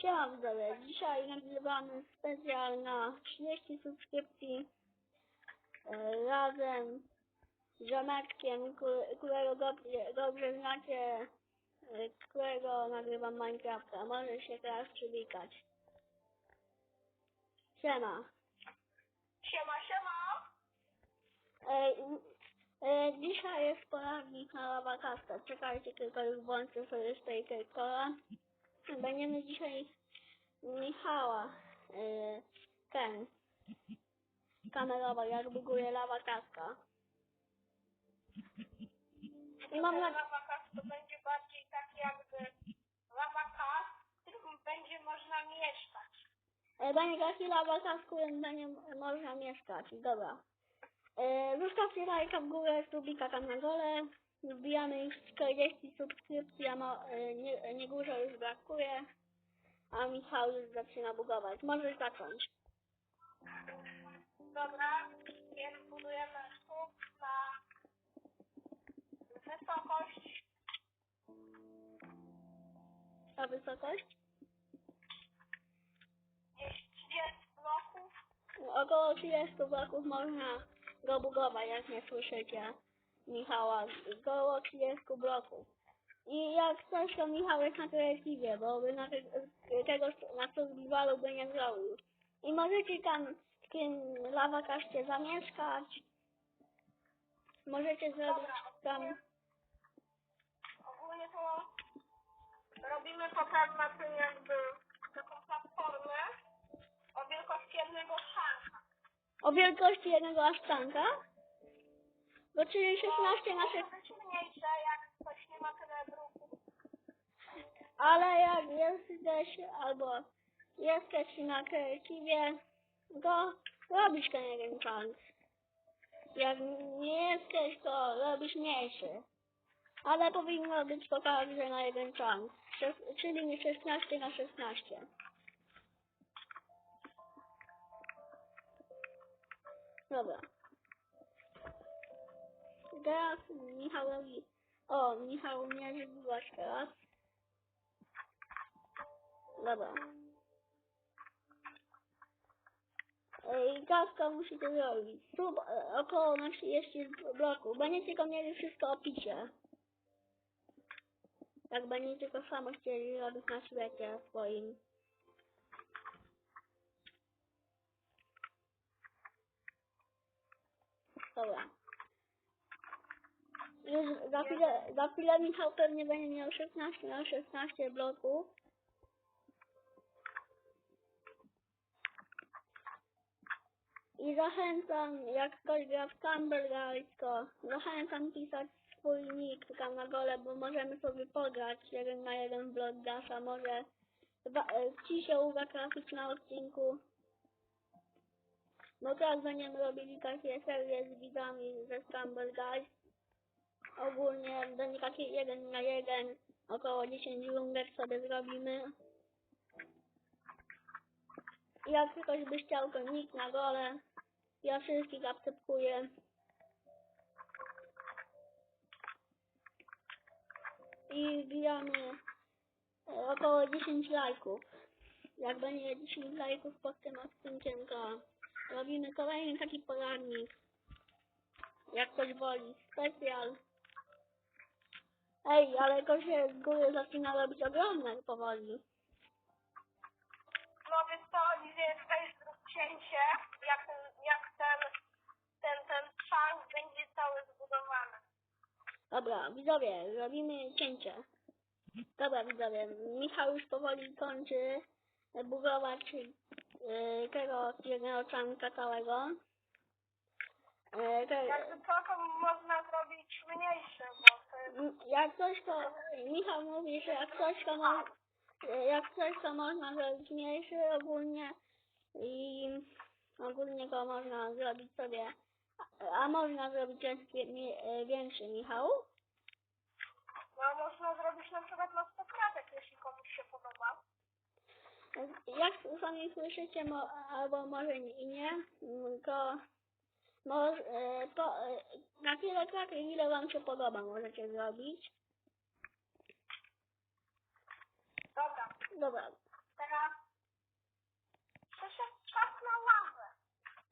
Siema widzowie, dzisiaj nagrywamy specjal na 30 subskrypcji e, razem z ziomeczkiem, ku- którego dobrze, dobrze znacie, e, którego nagrywam Minecrafta. Może się teraz przywitać. Siema. Siema, siema! E, e, dzisiaj jest poradnik na lawakasta. Czekajcie tylko już włączę sobie Stakercola. Będziemy dzisiaj Michała e, ten kamerował, jak buguje lawakasta. I mam na... Lava Cast to będzie bardziej tak jakby Lava Cast, w którym będzie można mieszkać. E, będzie taki lawakast, w którym będzie można mieszkać. Dobra. E, zostawcie lajka w górę, subika tam na dole. Wbijamy już 40 subskrypcji, a ma, e, nie, nie dużo już brakuje. A Michał już zaczyna bugować. Możesz zacząć. Dobra, więc budujemy słup na wysokość A wysokość? gdzieś 30 bloków. Około 30 bloków można go bugować, jak nie słyszycie Michała. Około 30 bloków. I jak coś, to Michał jest na kreatywie, bo by na te, tego na survivalu by nie zrobił. I możecie tam w tym lawakaście zamieszkać. Możecie zrobić tam... Ogólnie to robimy to tak na tym jakby taką platformę o wielkości jednego szanka. O wielkości jednego asztanka. Bo czyli 16 na 6... Może być mniejsze, jak ktoś nie ma tyle bruku. Ale jak jesteś albo jesteś na kreatywie, to robisz ten jeden chance. Jak nie jesteś, to robisz mniejszy. Ale powinno być to także na jeden. Szes- Czyli 16 na 16. Dobra. Teraz Michałowi... O, Michał mierzy długość teraz. Dobra. I kawka musicie zrobić. Sub, e, około na 30 bloków. Będziecie tylko mieli wszystko opisie. Jak będziecie tylko samo chcieli robić na świecie swoim. Dobra. Już za chwilę, za chwilę Michał pewnie będzie miał 16 na 16 bloków. I zachęcam, jak ktoś gra w Guys, to zachęcam pisać swój nick tam na dole, bo możemy sobie pograć jeden na jeden w Bloodgasha, może e, ci się uda trafić na odcinku. Bo teraz będziemy robili takie serie z widzami ze Guys. Ogólnie będzie taki jeden na jeden, około 10 rundek sobie zrobimy. Jak ktoś by chciał, to nick na dole. Ja wszystkich akceptuję. I wbijamy e, około 10 lajków. Jak będzie 10 lajków pod tym odcinkiem, to robimy kolejny taki poradnik. Jak ktoś woli. Specjal. Ej, ale to się z góry zaczyna robić ogromne powoli. No więc to weź zrób cięcie, jak, ten- jak ten, ten, ten szank będzie cały zbudowany. Dobra, widzowie, robimy cięcie. Dobra, widzowie, Michał już powoli kończy budować yy, tego jednego czanka całego. Yy, te, Jakby to, to można zrobić mniejsze, bo jak coś to, Michał mówi, że jak coś to, mo, jak coś to można zrobić mniejszy ogólnie i ogólnie go można zrobić sobie, a, można zrobić większy, Michał. No można zrobić na przykład na 100 kratek, jeśli komuś się podoba. Jak sami słyszycie, mo, albo może i nie, to może, po, na tyle kratek, ile wam się podoba, możecie zrobić. Dobra. Dobra. Teraz przyszedł czas na ławę.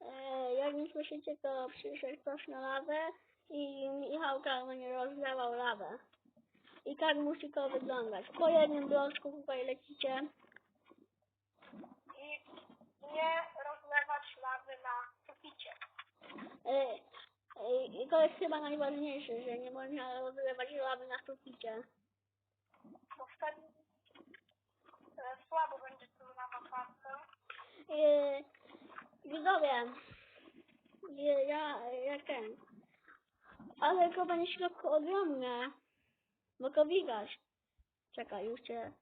E, jak nie słyszycie, to przyszedł czas na ławę i Michał Karman rozlewał lawę. I tak musi to wyglądać. Po jednym bloczku tutaj lecicie. I nie rozlewać lawy na suficie. E, i to jest chyba najważniejsze, że nie można rozlewać lawy na suficie. Bo wtedy e, słabo będzie to lawa pasta. Y, Widzowie, y, ja, ja ten, ale to będzie w środku ogromne, bo to widać. Czekaj, już cię...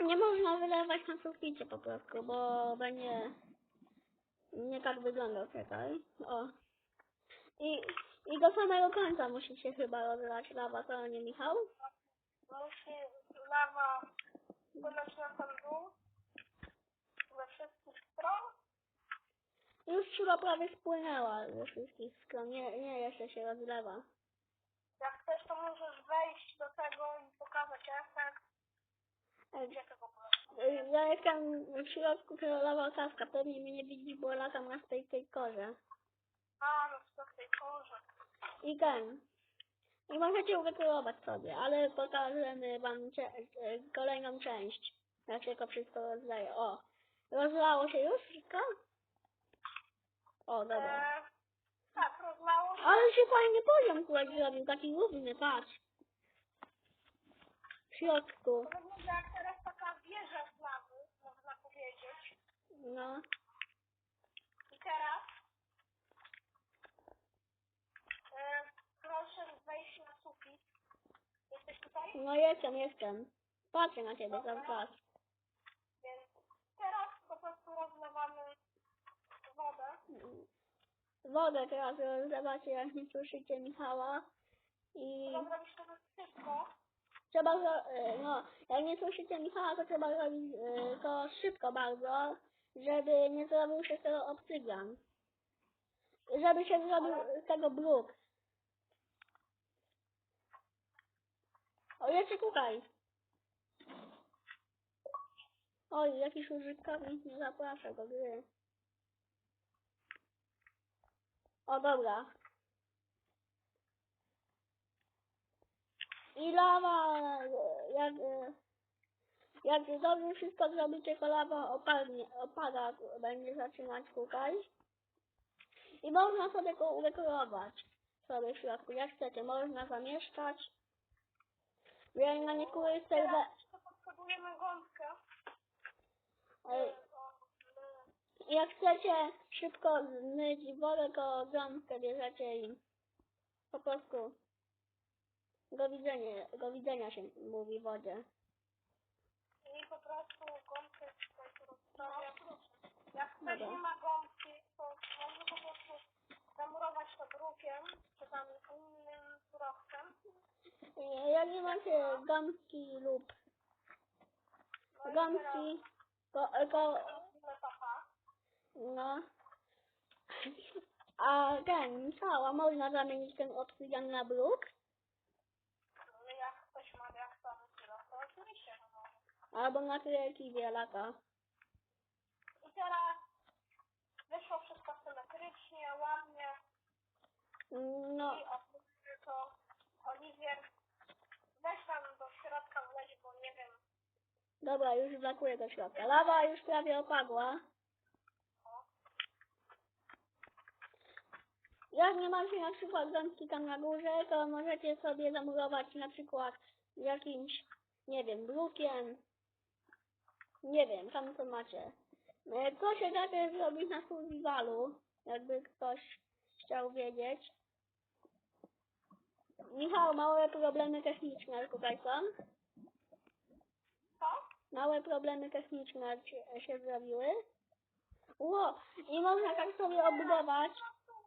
Nie można wylewać na suficie po prostu, bo będzie nie tak wyglądał, czekaj. O. I, I do samego końca musi się chyba rozlać lawa, to nie Michał? Musi lawa płynąć na sam dół ze wszystkich stron. Już chyba prawie spłynęła ze wszystkich stron, nie, nie jeszcze się rozlewa. Jak chcesz, to możesz wejść do tego i pokazać efekt. Gdzie tego Ja jestem w środku królowa kaska, pewnie mnie nie widzi, bo latam na tej, tej korze. A, no to w tej porze. I ten. I możecie wykryłować sobie, ale pokażemy wam cze- y, kolejną część. Jak się to wszystko rozleje. O, rozlało się już wszystko? O, dobra. E, tak, rozlało się. Ale się fajnie poziom tutaj zrobił, taki równy, patrz. W środku, To wygląda jak teraz taka wieża z lawy, można powiedzieć. no. I teraz e, proszę wejść na sufit. Jesteś tutaj? No jestem, jestem. Patrzę na ciebie cały czas. Więc teraz po prostu rozlewamy wodę. Wodę teraz rozlewacie, jak nie słyszycie Michała. I Trzeba zrobić to wszystko. trzeba, zro- e, no, jak nie słyszycie Michała, to trzeba zrobić e, to szybko bardzo, żeby nie zrobił się z tego obsydian. Żeby się zrobił z tego bruk. O, jeszcze tutaj. Oj, jakiś użytkownik nie zaprasza do gry. O, dobra. I lawa, jak, jak dobrze wszystko zrobicie, to lawa opadnie, opada, będzie zaczynać kukać. I można sobie go udekorować sobie w środku, jak chcecie. Można zamieszkać. Ja na niektórych serwer... Teraz to potrzebujemy gąbkę. Jak chcecie szybko zmyć wodę, to gąbkę bierzecie i po prostu do widzenia, do widzenia się mówi wodzie. I po prostu gąbkę tutaj tu rozstawiam. Jak ktoś Dobra. nie ma gąbki, to może po prostu zamurować to drukiem, czy tam innym. Nie macie gąbki lub No i gąbki, to, to teraz robimy papa. no. A ten, cała można zamienić ten obsydian na bruk, No jak ktoś ma jak tam to oczywiście, albo na kreatywie lata. I teraz wyszło wszystko symetrycznie, ładnie. No, I to Oliwier weź tam do środka wleź, bo nie wiem, dobra, już brakuje do środka. Lawa już prawie opadła. Jak nie macie na przykład gąbki tam na górze, to możecie sobie zamurować na przykład jakimś, nie wiem, brukiem. Nie wiem, tam co macie. E, To się da też zrobić na survivalu, jakby ktoś chciał wiedzieć. Michał, małe problemy techniczne są. co? Małe problemy techniczne się, się zrobiły. Ło, i można tak sobie obudować.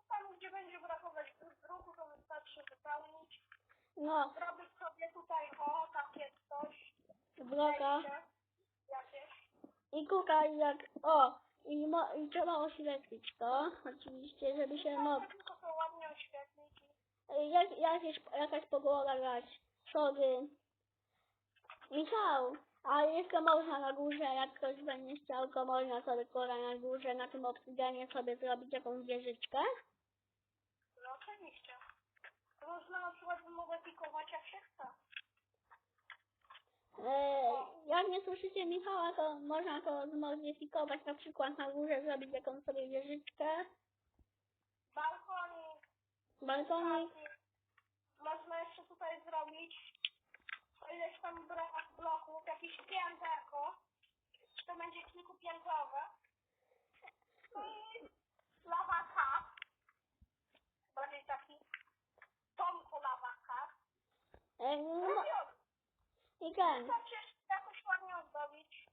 Tam, gdzie będzie brakować druku, to wystarczy wypełnić. No, Zrobić sobie tutaj, o, takie coś, bloka. jakieś. I kuka jak, o, i, mo, i trzeba oświetlić to, oczywiście, żeby się No, tylko to ładnie oświetlić. Jak, jakieś, jakaś pogoda grać, szody. Michał, a Łóżeczko można na górze, jak ktoś będzie chciał, to można sobie kola na górze, na tym obsydianie sobie zrobić jakąś wieżyczkę. No oczywiście. Można na przykład zmodyfikować jak się chce. E, jak nie słyszycie Michała, to można to zmodyfikować, na przykład na górze zrobić jakąś sobie wieżyczkę, balkonik. Można jeszcze tutaj zrobić ileś tam brak bloków, jakieś pięterko. To będzie kilkupiętrowe. No i lawa cup. Bardziej taki tomku lawa cup. E, No no, i ten. to przecież jakoś ładnie ozdobić.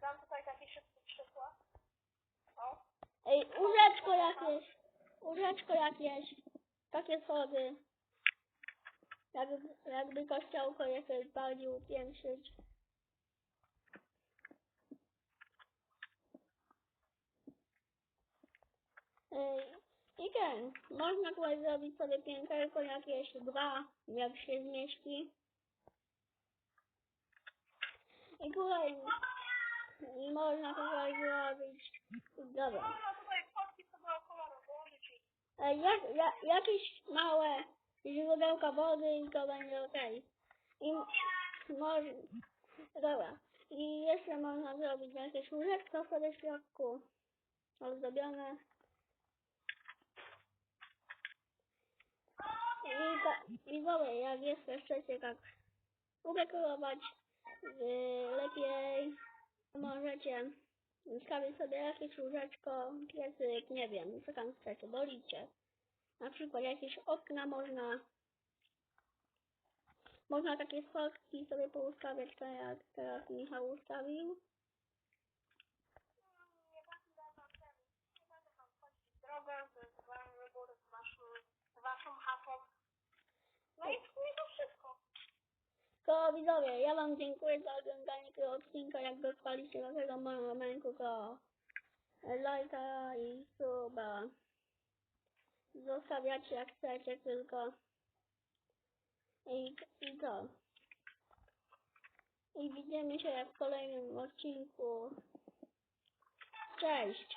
Dam tutaj taki szybki przykład. O. Ej, łóżeczko jakieś, łóżeczko jakieś, takie schody. Jakby, jakby kościołko jakoś bardziej upiększyć. I ten, można tutaj zrobić sobie pięterko jakieś dwa, jak się zmieści. I tutaj, i można tutaj zrobić, dobra. Można tutaj fotki sobie około rozłożyć i E, Jak, jak, jakieś małe źródełka wody i to będzie okej. I może, dobra. I jeszcze można zrobić jakieś łóżeczko sobie w środku, ozdobione. I, ta, I dobra, jak jeszcze chcecie tak udekorować yy, lepiej, możecie Ustawię sobie jakieś łóżeczko, piecyk, nie wiem, co tam chcecie, wolicie. Na przykład jakieś okna można, można takie schodki sobie poustawiać, tak jak teraz Michał ustawił. nie będę wam ten, nie będę wam wchodzić w drogę, to jest wam wybór z waszą, z waszą chatą. No i w sumie to wszystko. Widzowie, ja wam dziękuję za oglądanie tego odcinka, jak dotrwaliście do tego momentu, to lajka i suba. Zostawiacie jak chcecie tylko. I, i to. I widzimy się w kolejnym odcinku. Cześć!